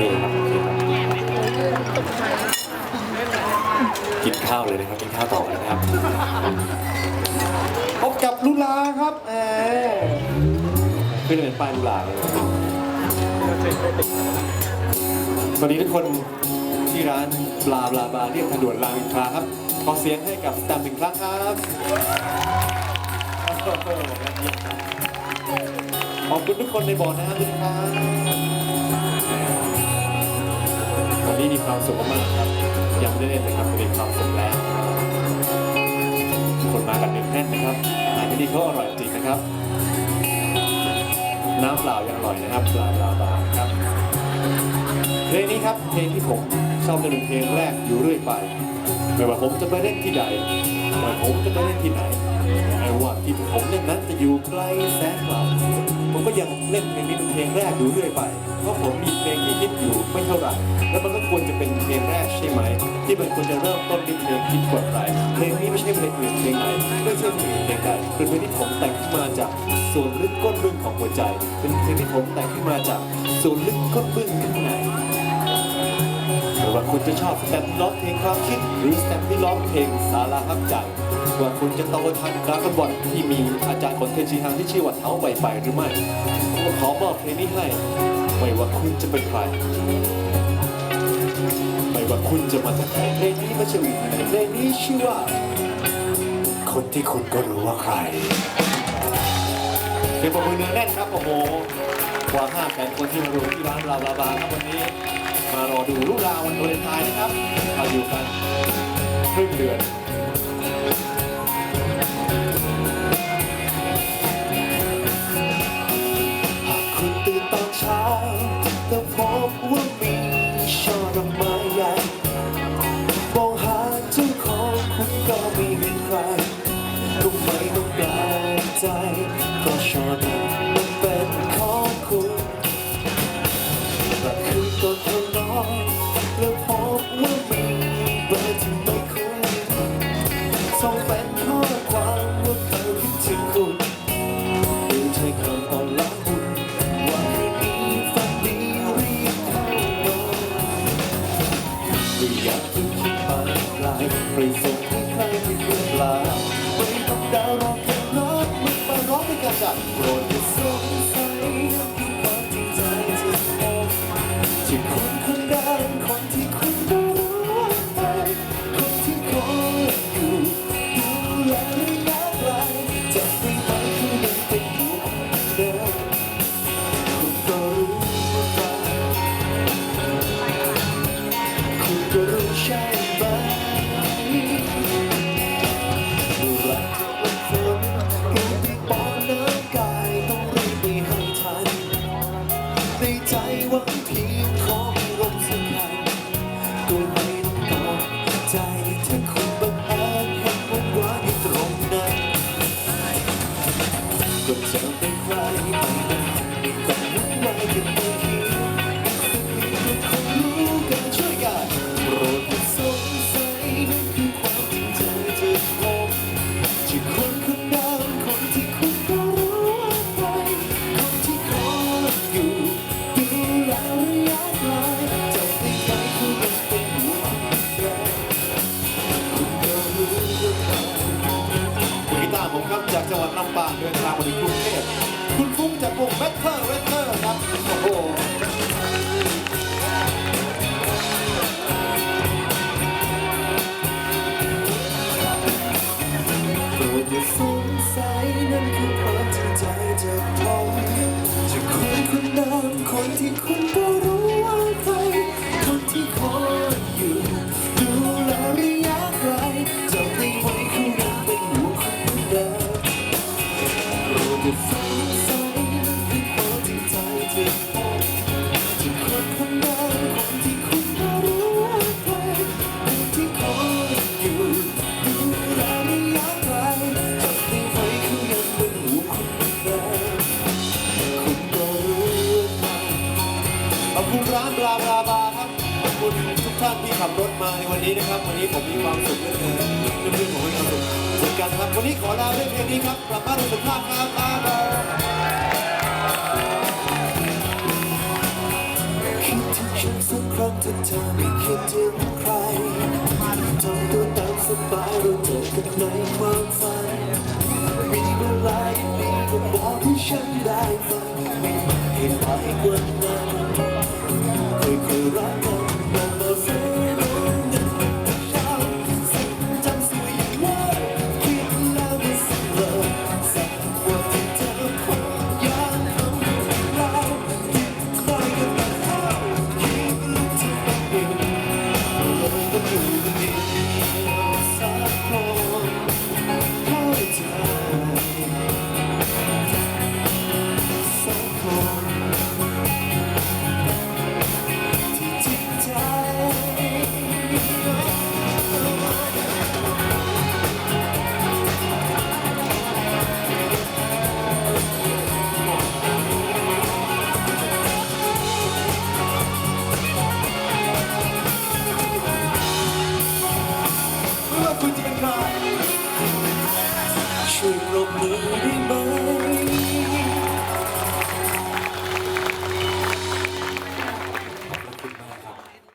เคครับโอเคครับกินข้าวเลยนะครับกินข้าวต่อเลยนะครับพบกับลุลาครับแหมขึ้นเป็นป้ายลูลาเลยสวัสดีทุกคนที่ร้านบลาบลาบาเรียบทางด่วนรามอินทราครับขอเสียงให้กับสแตมป์หนึ่งครั้งครับขอบคุณทุกคนในบ่อน้ำด้วยนะครับวัน นี้มีความสุขมากครับยังไม่ได้เล่นเลยครับเป็นความสุขแล้วคนมากันเป็นแน่นนะครับอาหารที่นี่เขาอร่อยจริงนะครับ น้ำเปล่ายังอร่อยนะครับปลาปลาปลาครับเพลงนี้ครับเพลงที่ผมชอบเป็นเพลงแรกอยู่เรื่อยไปไม่ว่าผมจะไปเล่นที่ใดไม่ว่าผมจะไปเล่นที่ไหนไม่ว่าที่ผมเล่นนั้นจะอยู่ไกลแสนไกล ผมก็ยังเล่นเพลงนี้เป็นเพลงแรกอยู่เรื่อยไป เพราะผมมีเพลงที่คิดอยู่ไม่เท่าไหร่ แล้วมันก็ควรจะเป็นเพลงแรกใช่ไหม ที่มันควรจะเริ่มต้นด้วยเพลงคิดกว่าใครเพลงนี้ไม่ใช่เพลงอื่นเพลงไหนไม่ใช่เพลงอื่นเพลงใดเป็นเพลงที่ผมแต่งขึ้นมาจากส่วนลึกก้นบึ้งของหัวใจ เป็นเพลงที่ผมแต่งขึ้นมาจากส่วนลึกก้นบึ้งข้างในไม่ว่าคุณจะชอบสแตมป์ที่ร้องเพลงความคิดหรือสแตมป์ที่ร้องเพลงสาราฮักใจ ว่าคุณจะโตทันดราก้อนบอลที่มีอาจารย์ขนเทนชีฮังที่ชื่อว่าเท้าใบไปหรือไม่ผมขอมอบเพลงนี้ให้ ไม่ว่าคุณจะเป็นใคร ไม่ว่าคุณจะมาจากไหนเพลงนี้ไม่ใช่อื่นเพลงนี้ชื่อว่า คนที่คุณก็รู้ว่าใครเป็นประมือเนื้อแน่นครับโอ้โหกว่า5แสนคนที่มาดูที่ร้านลาบาบาครับวันนี้มารอดูลูกราววันวาเลนไทน์นะครับเราอยู่กันครึ่งเดือน ชาแต่พบว่ามีช่อดอกไม้ใหญ่มองหาเจ้าของคุณก็ไม่เห็นใครก็ไม่ต้องแปลกใจก็ช่อด ไม่อยา ถ้าคุณบังอาจเห็นวันวานอยู่ตรงนั้นก็จะเป็นใคร นาบริกรุงเทพคุณฟุ้งจากวงเบทเทอร์เวทเทอร์ครับโอ้โหโปรดอย่าสงสัยนั่นคือความจริงใจจะพบจะคนคนนั้นคนที่คุณรู้ ท่านที่ขับรถมาในวันนี้นะครับ วันนี้ผมมีความสุขเหลือเกินเพื่อนๆผมมีความสุขเหมือนกันครับ วันนี้ขอลาด้วยเพลงนี้ครับกลับบ้านโดยสุขภาพครับาบาคิดถึงฉันถ้าเธอไม่คิดถึงใครทำตัวตามสบายเราเจอกันในความฝันมีเวลาดีๆก็บอกให้ฉันได้ฟังไม่ให้ไปกว่านั้นค่อยๆรักกัน ว่าคุณจะเป็นใครช่วยปรบมือ